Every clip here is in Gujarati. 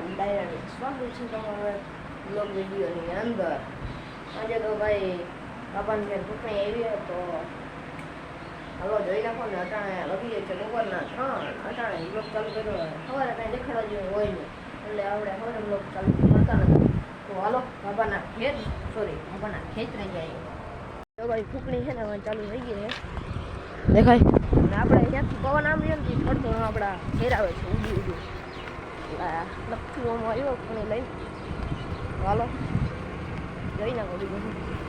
ડાયરેક્ટ સ્વાગત છે તમારા બ્લોગ વિડીયોની અંદર આજે તો ભાઈ બાપાને ઘેર ભૂખાઈ આવી તો હાલો જોઈ નાખો ને અટાણે લગીએ છે બપોરના ત્રણ અટાણે બ્લોગ ચાલુ કર્યો સવારે કાંઈ દેખાડવા જેવું હોય ને એટલે આપણે હવે બ્લોગ ચાલુ કરતા નથી તો હાલો બાપાના ખેત સોરી બાપાના ખેત રહી જાય તો ભાઈ ફૂકણી છે ને હવે ચાલુ થઈ ગઈ છે દેખાય આપણે ત્યાંથી પવન આમ ને પડતો આપણા ઘેર છે ઉડી ઉડી લખવામાં આવ્યો પણ લઈ હાલો જઈ નાખો બીજું શું. હવે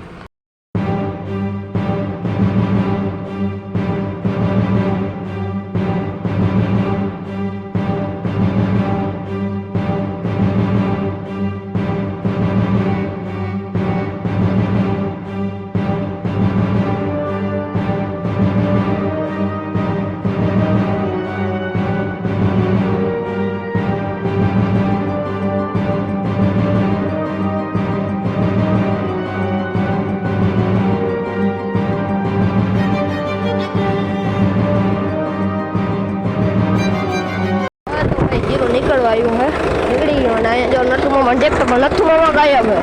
મામા ટ્રેક્ટર પણ નથુ મામા ગાયબ હે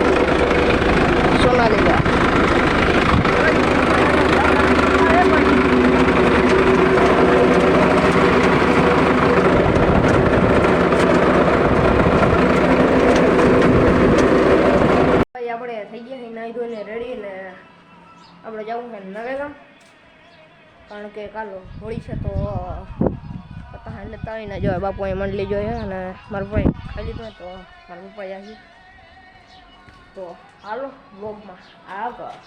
સોનાલીકા આપણે થઈ ગયા છે નાહી ધોઈને રેડી ને આપણે જવું છે નવેગામ. કારણ કે કાલો હોળી છે તો પતા લેતા હોય ને જો બાપુએ મંડલી જોઈએ અને મારા પપ્પાએ ખાઈ લીધું તો મારા પપ્પાએ આવી તો હાલો બ્લોગમાં આગળ.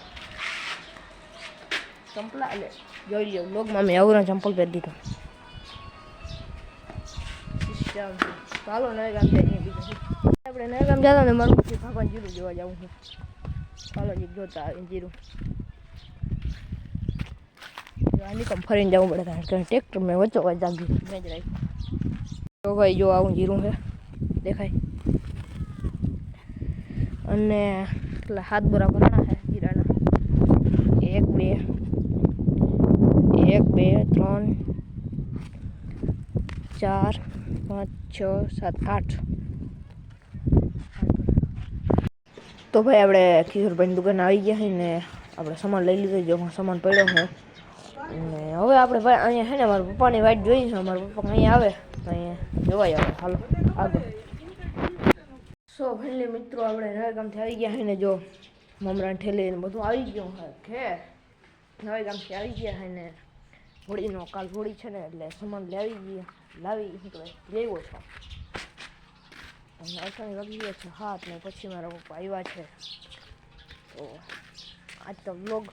ચંપલા એટલે જોઈ લો બ્લોગમાં મેં આવું ચંપલ પહેરી દીધું. ચાલો તો હાલો નવે ગામ જઈએ બીજું. આપણે નવે ગામ જતા ને મારું પછી ભગવાન જીરું જોવા જવું છું. ચાલો જીક જોતા જીરું. આની ફરીને જવું પડે કારણ કે ટ્રેક્ટર મેં વચ્ચો વચ્ચે જાગ્યું મેં જ રાખ્યું. તો ભાઈ, જો આવું જીરું છે. દેખાય. અને એટલા હાથ બોરા ભરણા છે જીરાના. એક, બે એક, બે, ત્રણ, ચાર, પાંચ, છ, સાત, આઠ. તો ભાઈ, આપણે ખીસુરભાઈની દુકાન આવી ગયા છે ને આપણે સામાન લઈ લીધો જો સામાન પડ્યો છે. ને હવે આપણે ભાઈ અહીંયા છે ને મારા પપ્પાની વાઈટ જોઈ છે મારા પપ્પા અહીંયા આવે. અહીંયા જોવાય આવે હાલો, આગળ. સો ફેમિલી મિત્રો, આપણે નવે ગામથી આવી ગયા છે ને જો મમરા ઠેલી ને બધું આવી ગયું છે કે નવે ગામથી આવી ગયા છે ને, હોળીનો કાલ હોળી છે ને, એટલે સામાન લાવી ગયા, લાવી નીકળે લેવો છો. અને અચાનક લગી ગયા છે હાથ ને પછી મારા પપ્પા આવ્યા છે. તો આજ તો બ્લોગ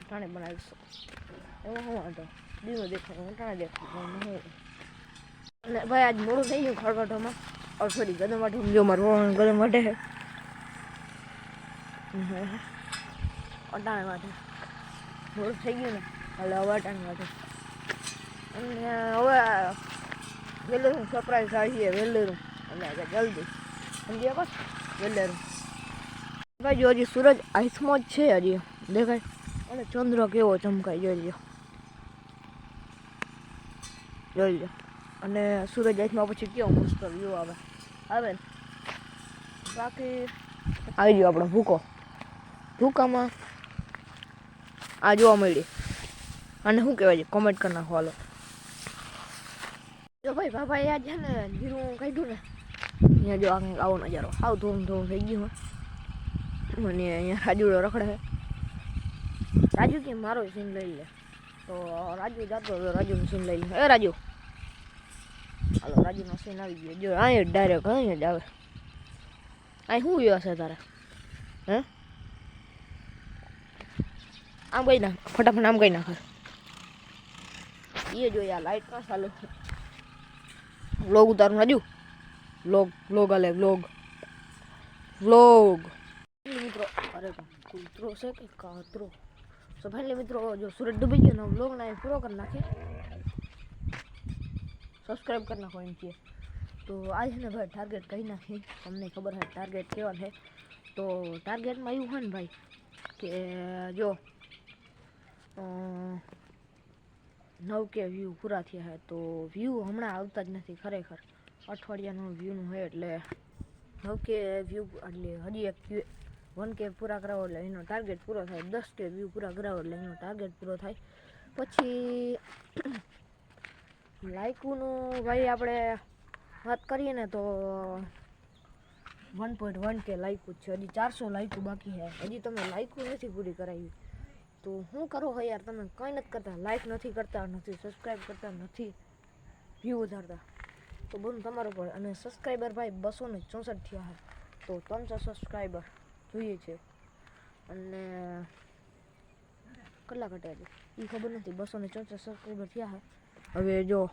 ટાણે બનાવીશું. એમાં શું વાંધો. દીવો દેખાય હું ટાણે દેખાય અને ભાઈ આજ મોડું થઈ ગયું ખડખડોમાં. और સોરી ગદમ માટે જો મારું ગદમ માટે છે અટાણે માટે મોડું થઈ ગયું ને. એટલે હવે અટાણે માટે અને હવે વેલેરું સરપ્રાઈઝ આવીએ. વેલેરું. એટલે જલ્દી. સમજ્યા બસ વેલેરું. ભાઈ, જો હજી જ છે હજી. દેખાય. અને ચંદ્ર કેવો ચમકાય જોઈ લો જોઈ લો અને સૂરજ આઈસમાં પછી કેવો મસ્ત વ્યૂ આવે. આવે ને. બાકી આવી ગયો આપણો ભૂકો. ભૂકામાં આ જોવા મળી અને શું કહેવાય છે? કોમેન્ટ કરી નાખો હાલો. જો ભાઈ બાબા યાદ છે ને, જીરું કાઢ્યું ને, અહીંયા જો આ આવો નજારો. આવ ધૂમ ધૂમ થઈ ગયું મને અહીંયા રાજુડો રખડે રાજુ કે મારો સીન લઈ લે. તો રાજુ જાતો હતો, રાજુનું સીન લઈ લે. એ રાજુ. હાલો, રાજુનો સીન આવી ગયો. જો, અહીંયા ડાયરેક્ટ અહીંયા જ આવે. અહીં શું ગયો છે તારે? હે? આમ કઈ નાખ, ફટાફટ આમ કઈ નાખ. એ જોઈએ આ લાઈટ ના ચાલુ વ્લોગ ઉતારું, રાજુ. વ્લોગ વ્લોગ આલે વ્લોગ વ્લોગ મિત્રો, અરે, કૂતરો છે કે કાતરો? તો ફાઇનલી મિત્રો, જો સુરત ડૂબી ગયો ને વ્લોગ ના પૂરો કરી નાખે સબસ્ક્રાઈબ કરી નાખો એમ કે તો આ છે ને ભાઈ ટાર્ગેટ કહી નાખી. તમને ખબર છે ટાર્ગેટ કેવા છે? તો ટાર્ગેટમાં એવું હોય ને ભાઈ કે, જો નવ કે વ્યૂ પૂરા થયા છે તો વ્યૂ હમણાં આવતા જ નથી ખરેખર. અઠવાડિયાનું વ્યૂનું હોય એટલે નવ કે વ્યૂ એટલે હજી એક વન કે પૂરા કરાવો એટલે એનો ટાર્ગેટ પૂરો થાય, દસ કે વ્યૂ પૂરા કરાવો એટલે એનો ટાર્ગેટ પૂરો થાય. પછી લાઇકુનું ભાઈ આપણે વાત કરીએ ને તો વન પોઈન્ટ વન કે લાઇકુ છે. હજી ચારસો લાઇકુ બાકી છે. હજી તમે લાઇકુ નથી પૂરી કરાવી. તો શું કરો હો યાર, તમે કંઈ નથી કરતા. લાઇક નથી કરતા, નથી સબસ્ક્રાઈબ કરતા, નથી વ્યૂ વધારતા તો બધું તમારું પર અને સબસ્ક્રાઈબર ભાઈ બસો ને ચોસઠ થયા છે. તો ત્રણસો સબસ્ક્રાઈબર જોઈએ છે. અને કેટલા ઘટ્યા છે એ ખબર નથી બસો ને ચોસઠ સબસ્ક્રાઈબર થયા છે હવે જો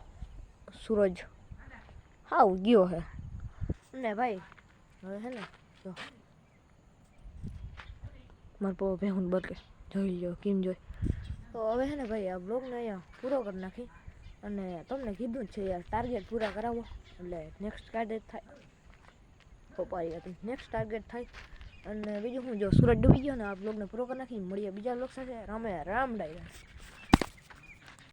સૂરજ હાવ ગયો હે. ને ભાઈ? હવે હે ને જો. મારા પપ્પા ભેહું બદલે જોઈ લ્યો કેમ જોઈ? તો હવે હે ને ભાઈ આ બ્લોગને અહીંયા પૂરો કરી નાખી. અને તમને કીધું જ છે યાર ટાર્ગેટ પૂરા કરાવો. એટલે નેક્સ્ટ ટાર્ગેટ થાય. પપ્પા હતી. નેક્સ્ટ ટાર્ગેટ થાય. અને બીજું હું જો સુરત ડૂબી ગયો ને, આ બ્લોગને પૂરો કરી નાખી, મળીએ બીજા બ્લોગ સાથે. રામે રામ ડાયરા.